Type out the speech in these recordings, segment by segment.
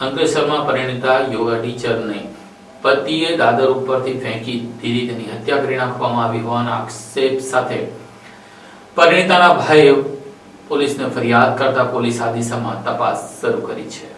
અંકલેશ્વરમાં પરિણીતા યોગા ટીચરને પતિએ દાદર ઉપરથી ફેંકી દીધી. તેની હત્યા કરી નાખવામાં આવી હોવાના આક્ષેપ સાથે પરિણીતાના ભાઈએ પોલીસને ફરિયાદ કરતા પોલીસ આ દિશામાં તપાસ શરૂ કરી છે.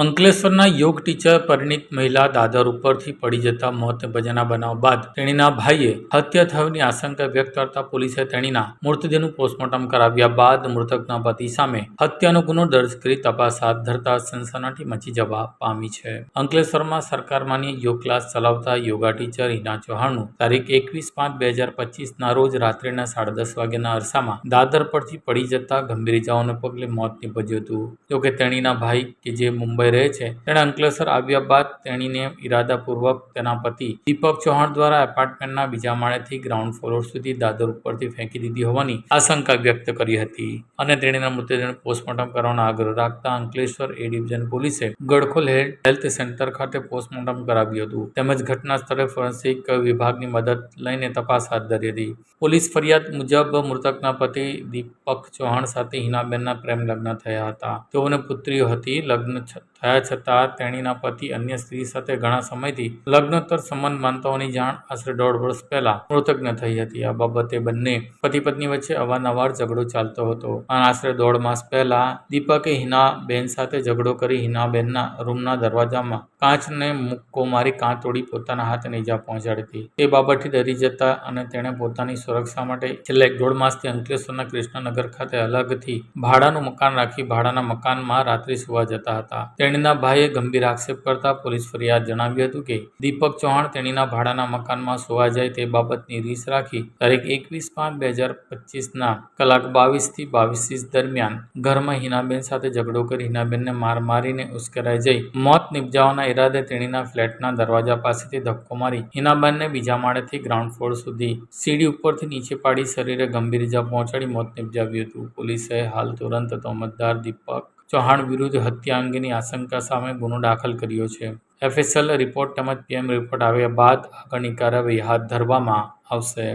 અંકલેશ્વરના યોગ ટીચર પરિણીત મહિલા દાદર ઉપરથી પડી જતા મોત ભજના બનાવ બાદ તેણીના ભાઈએ હત્યા થવાની આશંકા વ્યક્ત કરતા પોલીસે તેણીના મૃતદેહનું પોસ્ટમોર્ટમ કરાવ્યા બાદ મૃતકના પતિ સામે હત્યાનો ગુનો દર્જ કરી તપાસ હાથ ધરતા સનસનાટી મચી જવા પામી છે. અંકલેશ્વરમાં સરકાર માન્ય યોગ ક્લાસ ચલાવતા યોગા ટીચર હિના ચૌહાણનું તારીખ એકવીસ પાંચ બે હજાર પચીસના રોજ રાત્રિના સાડા દસ વાગ્યાના અરસામાં દાદર પરથી પડી જતા ગંભીર ઇજાઓને પગલે મોત નીપજ્યું હતું. જોકે તેણીના ભાઈ કે જે મુંબઈ રહે છે. તેણે અંકલેશ્વર આવ્યા બાદ તેણીને ઇરાદાપૂર્વક તેના પતિ દીપક ચૌહાણ દ્વારા એપાર્ટમેન્ટના બીજા માળેથી ગ્રાઉન્ડ ફ્લોર સુધી દાદર ઉપરથી ફેંકી દીધી હોવાની આશંકા વ્યક્ત કરી હતી અને તેણીના મૃતદેહને પોસ્ટમોર્ટમ કરવાનો આગ્રહ રાખતા અંકલેશ્વર એ ડિવિઝન પોલીસે ગડખોલ હેલ્થ સેન્ટર ખાતે પોસ્ટમોર્ટમ કરાવ્યું હતું. તેમજ ઘટના સ્થળે ફોરેન્સિક વિભાગની મદદ લઈને તપાસ હાથ ધરી હતી. પોલીસ ફરિયાદ મુજબ મૃતકના પતિ દીપક ચૌહાણ સાથે હિનાબેનના પ્રેમ લગ્ન થયા હતા. તેઓને પુત્રીઓ હતી લગ્ન થયા છતાં તેણીના પતિ અન્ય સ્ત્રી સાથે ઘણા સમયથી લગ્નોત્તર સંબંધ માનતા હોવાની જાણ આશરે દોઢ વર્ષ પહેલા મૃતજ્ઞ થઈ હતી. આ બાબતે બંને પતિ પત્ની વચ્ચે અવારનવાર ઝઘડો ચાલતો હતો. અને આશરે દોઢ માસ પહેલા દીપકે હિનાબેન સાથે ઝઘડો કરી હિનાબેનના રૂમના દરવાજામાં કાચને મુક્કો મારી કાં તોડી પોતાના હાથને ઈજા પહોંચાડી હતી તે બાબતથી ડરી જતા અને તેણે પોતાની સુરક્ષા માટે છેલ્લા દોઢ માસથી અંકલેશ્વરના કૃષ્ણનગર ખાતે અલગથી ભાડાનું મકાન રાખી ભાડાના મકાનમાં રાત્રિ સુવા જતા હતા. તેણીના ભાઈએ ગંભીર આક્ષેપ કરતા પોલીસ ફરિયાદ જણાવ્યું હતું કે, દીપક ચૌહાણ તેણીના ભાડાના મકાનમાં સુવા જાય તે બાબતની રીસ રાખી તારીખ એકવીસ પાંચ બે હજાર પચીસના કલાક બાવીસથી બાવીસ દરમિયાન ઘરમાં હિનાબેન સાથે ઝઘડો કરી હિનાબેનને માર મારીને ઉશ્કેરાઈ જઈ મોત નિપજાવવાના ઈરાદે તેણીના ફ્લેટના દરવાજા પાસેથી ધક્કો મારી હિનાબેનને બીજા માળેથી ગ્રાઉન્ડ ફ્લોર સુધી સીડી ઉપરથી નીચે પાડી શરીરે ગંભીર ઇજા પહોંચાડી મોત નિપજાવ્યું હતું. પોલીસે હાલ તુરંત તોમતદાર દીપક ચૌહાણ વિરુદ્ધ હત્યા અંગેની આશંકા સામે ગુનો દાખલ કર્યો છે. એફએસએલ રિપોર્ટ તેમજ પીએમ રિપોર્ટ આવ્યા બાદ આગળની કાર્યવાહી હાથ ધરવામાં આવશે.